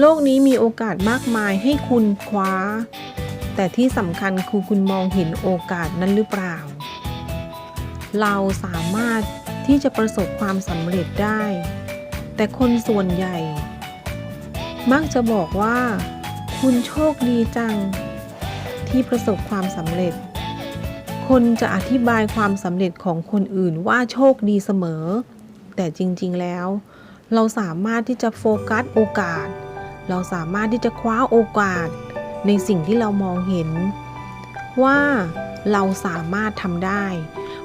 โลกนี้มีโอกาสมากมายให้คุณคว้า แต่ที่สำคัญคือคุณมองเห็นโอกาสนั้นหรือเปล่า เราสามารถที่จะประสบความสำเร็จได้ แต่คนส่วนใหญ่ มักจะบอกว่า คุณโชคดีจัง ที่ประสบความสำเร็จ คนจะอธิบายความสำเร็จของคนอื่นว่าโชคดีเสมอ แต่จริงๆแล้ว เราสามารถที่จะโฟกัสโอกาส เราสามารถที่จะคว้าโอกาสในสิ่งที่เรามองเห็น ว่าเราสามารถทำได้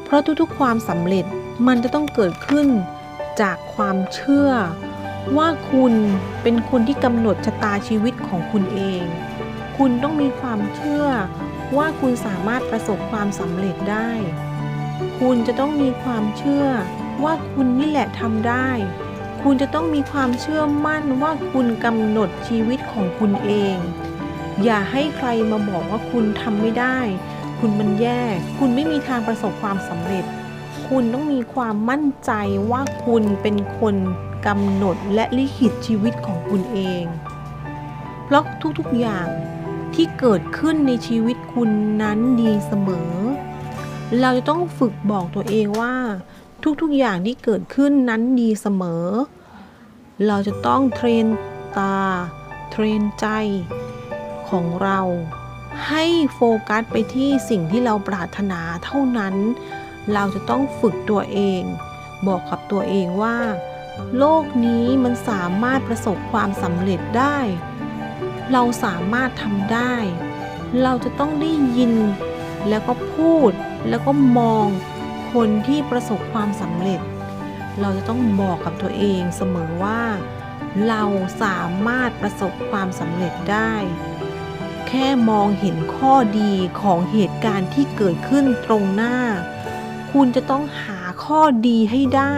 เพราะทุกๆความสำเร็จมันจะต้องเกิดขึ้นจากความเชื่อ ว่าคุณเป็นคนที่กำหนดชะตาชีวิตของคุณเอง คุณต้องมีความเชื่อว่าคุณสามารถประสบความสำเร็จได้ คุณจะต้องมีความเชื่อว่าคุณนี่แหละทำได้ คุณจะต้องมีความเชื่อมั่นว่าคุณกำหนดชีวิตของคุณเอง อย่าให้ใครมาบอกว่าคุณทำไม่ได้ คุณมันแย่ คุณไม่มีทางประสบความสำเร็จ คุณต้องมีความมั่นใจว่าคุณเป็นคนกำหนดและลิขิตชีวิตของคุณเอง เพราะทุกๆอย่างที่เกิดขึ้นในชีวิตคุณนั้นดีเสมอ เราจะต้องฝึกบอกตัวเองว่า ทุกๆอย่างที่เกิดขึ้นนั้นดีเสมอ เราจะต้องเทรนตา เทรนใจของเราให้โฟกัสไปที่สิ่งที่เราปรารถนาเท่านั้น เราจะต้องฝึกตัวเอง บอกกับตัวเองว่า โลกนี้มันสามารถประสบความสำเร็จได้ เราสามารถทำได้ เราจะต้องได้ยิน แล้วก็พูด แล้วก็มอง คนที่ประสบความสำเร็จ เราจะต้องบอกกับตัวเองเสมอว่า เราสามารถประสบความสำเร็จได้ แค่มองเห็นข้อดีของเหตุการณ์ที่เกิดขึ้นตรงหน้า คุณจะต้องหาข้อดีให้ได้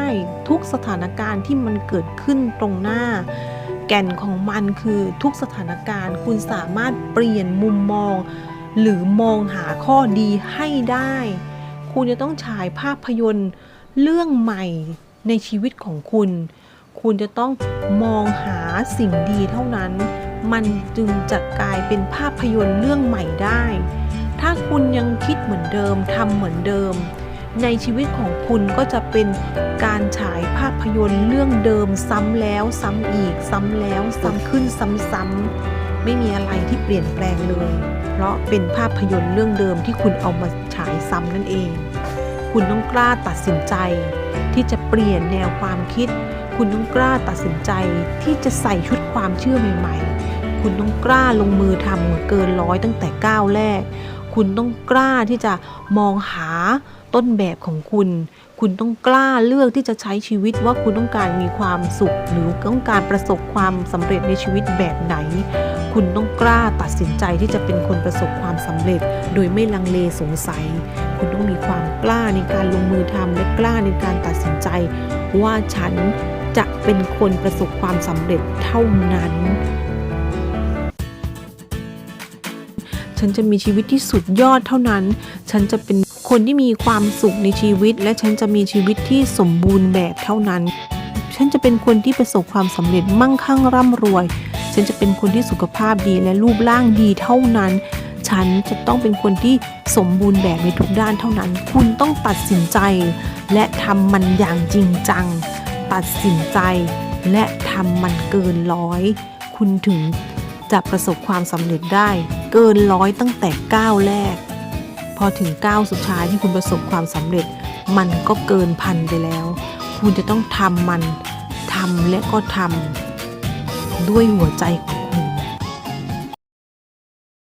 ทุกสถานการณ์ที่มันเกิดขึ้นตรงหน้า แก่นของมันคือทุกสถานการณ์ คุณสามารถเปลี่ยนมุมมอง หรือมองหาข้อดีให้ได้ คุณจะต้องฉายภาพยนตร์เรื่องใหม่ในชีวิตของคุณ คุณจะต้องมองหาสิ่งดีเท่านั้น มันจึงจะกลายเป็นภาพยนตร์เรื่องใหม่ได้ ถ้าคุณยังคิดเหมือนเดิมทำเหมือนเดิม ในชีวิตของคุณก็จะเป็นการฉายภาพยนตร์เรื่องเดิมซ้ำแล้วซ้ำอีกซ้ำแล้วซ้ำขึ้นซ้ำๆ ไม่มีอะไรที่เปลี่ยนแปลงเลย เพราะเป็นภาพยนตร์เรื่องเดิมที่คุณเอามาฉายซ้ำนั่นเอง คุณต้องกล้าตัดสินใจ ที่จะเปลี่ยนแนวความคิด คุณต้องกล้าตัดสินใจที่จะใส่ชุดความเชื่อใหม่ๆ คุณต้องกล้าลงมือทำเกินร้อยตั้งแต่ก้าวแรก คุณต้องกล้าที่จะมองหาต้นแบบของคุณ คุณต้องกล้าเลือกที่จะใช้ชีวิตว่าคุณต้องการมีความสุข หรือต้องการประสบความสำเร็จในชีวิตแบบไหน คุณต้องกล้าตัดสินใจที่จะเป็นคนประสบความสำเร็จ โดยไม่ลังเลสงสัย คุณต้องมีความกล้าในการลงมือทำและกล้าในการตัดสินใจ ว่าฉันจะเป็นคนประสบความสำเร็จเท่านั้น ฉันจะมีชีวิตที่สุดยอดเท่านั้น ฉันจะเป็นคนที่มีความสุขในชีวิต และฉันจะมีชีวิตที่สมบูรณ์แบบเท่านั้น ฉันจะเป็นคนที่ประสบความสำเร็จมั่งคั่งร่ำรวย ฉันจะเป็นคนที่สุขภาพดีและรูปร่างดีเท่านั้น ฉันจะต้องเป็นคนที่สมบูรณ์แบบในทุกด้านเท่านั้น คุณต้องตัดสินใจ และทำมันอย่างจริงจัง ตัดสินใจ และทำมันเกินร้อย คุณถึงจะประสบความสำเร็จได้ เกินร้อยตั้งแต่ก้าวแรก พอถึงก้าวสุดท้ายที่คุณประสบความสำเร็จ มันก็เกินพันไปแล้ว คุณจะต้องทำมันทำและก็ทำด้วยหัวใจ